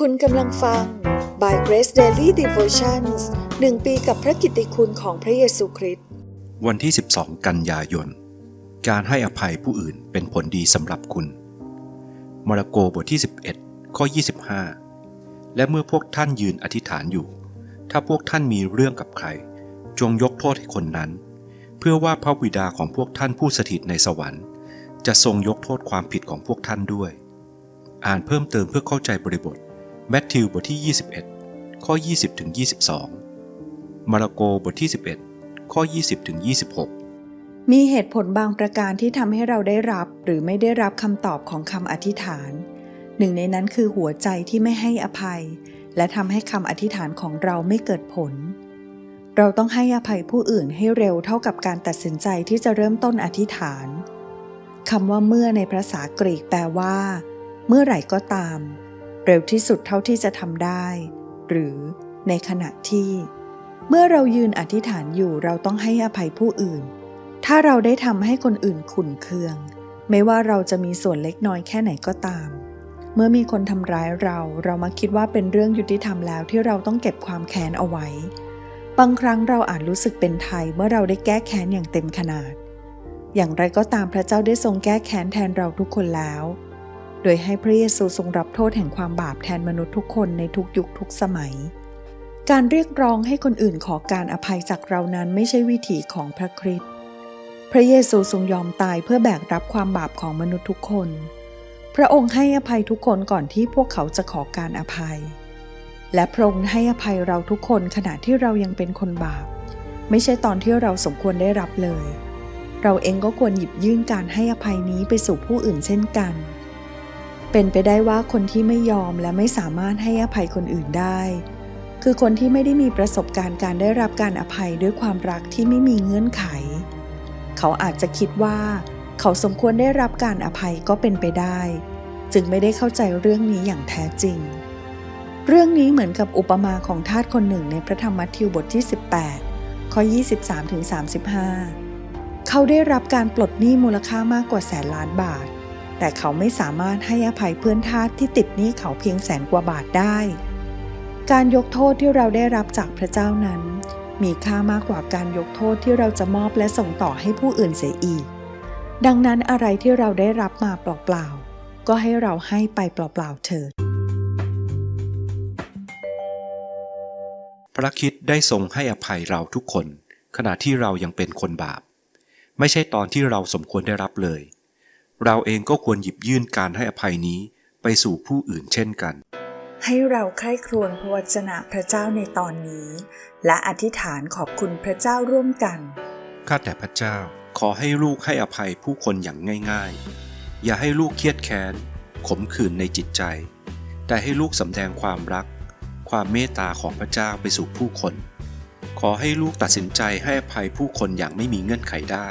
คุณกำลังฟัง By Grace Daily Devotions หนึ่งปีกับพระกิตติคุณของพระเยซูคริสต์ วันที่ 12 กันยายน การให้อภัยผู้อื่นเป็นผลดีสำหรับคุณ มาระโกบทที่ 11 ข้อ 25 และเมื่อพวกท่านยืนอธิษฐานอยู่ ถ้าพวกท่านมีเรื่องกับใคร จงยกโทษให้คนนั้น เพื่อว่าพระบิดาของพวกท่านผู้สถิตในสวรรค์ จะทรงยกโทษความผิดของพวกท่านด้วย อ่านเพิ่มเติมเพื่อเข้าใจบริบท มทธิวบทที่ 21 ข้อ 20ถึง22 มาระโกบทที่ 11 ข้อ 20ถึง26 มีเหตุผลบางประการที่ทำให้เราได้รับหรือไม่ได้รับคำตอบของคำอธิษฐาน หนึ่งในนั้นคือหัวใจที่ไม่ให้อภัย และทำให้คำอธิษฐานของเราไม่เกิดผล เราต้องให้อภัยผู้อื่นให้เร็วเท่ากับการตัดสินใจที่จะเริ่มต้นอธิษฐานคำว่าเมื่อในภาษากรีกแปลว่า เมื่อไหร่ก็ตาม เร็วที่สุดเท่าที่จะทำได้ หรือในขณะที่ เมื่อเรายืนอธิษฐานอยู่เราต้องให้อภัยผู้อื่น ถ้าเราได้ทำให้คนอื่นขุ่นเคือง ไม่ว่าเราจะมีส่วนเล็กน้อยแค่ไหนก็ตาม เมื่อมีคนทำร้ายเรา เรามาคิดว่าเป็นเรื่องยุติธรรมแล้วที่เราต้องเก็บความแค้นเอาไว้ บางครั้งเราอาจรู้สึกเป็นไทยเมื่อเราได้แก้แค้นอย่างเต็มขนาด อย่างไรก็ตามพระเจ้าได้ทรงแก้แค้นแทนเราทุกคนแล้ว โดยให้พระเยซูทรงรับโทษแห่งความบาปแทนมนุษย์ทุกคนในทุกยุคทุกสมัย การเรียกร้องให้คนอื่นขอการอภัยจากเรานั้นไม่ใช่วิถีของพระคริสต์ พระเยซูทรงยอมตายเพื่อแบกรับความบาปของมนุษย์ทุกคน พระองค์ให้อภัยทุกคนก่อนที่พวกเขาจะขอการอภัย และพระองค์ให้อภัยเราทุกคนขณะที่เรายังเป็นคนบาป ไม่ใช่ตอนที่เราสมควรได้รับเลย เราเองก็ควรหยิบยื่นการให้อภัยนี้ไปสู่ผู้อื่นเช่นกัน เป็นไปได้ว่าคนที่ไม่ยอมและไม่สามารถให้อภัยคนอื่นได้ คือคนที่ไม่ได้มีประสบการณ์การได้รับการอภัยด้วยความรักที่ไม่มีเงื่อนไข เขาอาจจะคิดว่า เขาสมควรได้รับการอภัยก็เป็นไปได้ จึงไม่ได้เข้าใจเรื่องนี้อย่างแท้จริง เรื่องนี้เหมือนกับอุปมาของทาสคนหนึ่งในพระธรรมมัทธิวบทที่ 18 ข้อ 23ถึง35 เขาได้รับการปลดหนี้มูลค่ามากกว่าแสนล้านบาท แต่เขาไม่สามารถให้อภัยเพื่อนทาสที่ติดหนี้เขาเพียงแสนกว่าบาทได้ การยกโทษที่เราได้รับจากพระเจ้านั้น มีค่ามากกว่าการยกโทษที่เราจะมอบและส่งต่อให้ผู้อื่นเสียอีก ดังนั้นอะไรที่เราได้รับมาเปล่าๆ ก็ให้เราให้ไปเปล่าๆเถิดพระคิดได้ทรงให้อภัยเราทุกคน ขณะที่เรายังเป็นคนบาป ไม่ใช่ตอนที่เราสมควรได้รับเลย เราเองก็ควรหยิบยื่นการให้อภัยนี้ไปสู่ผู้อื่นเช่นกัน ให้เราใคร่ครวญพระวจนะพระเจ้าในตอนนี้ และอธิษฐานขอบคุณพระเจ้าร่วมกัน ข้าแต่พระเจ้าขอให้ลูกให้อภัยผู้คนอย่างง่าย ๆ อย่าให้ลูกเครียดแค้น ขมขื่นในจิตใจ แต่ให้ลูกสำแดงความรัก ความเมตตาของพระเจ้าไปสู่ผู้คน ขอให้ลูกตัดสินใจให้อภัยผู้คนอย่างไม่มีเงื่อนไขได้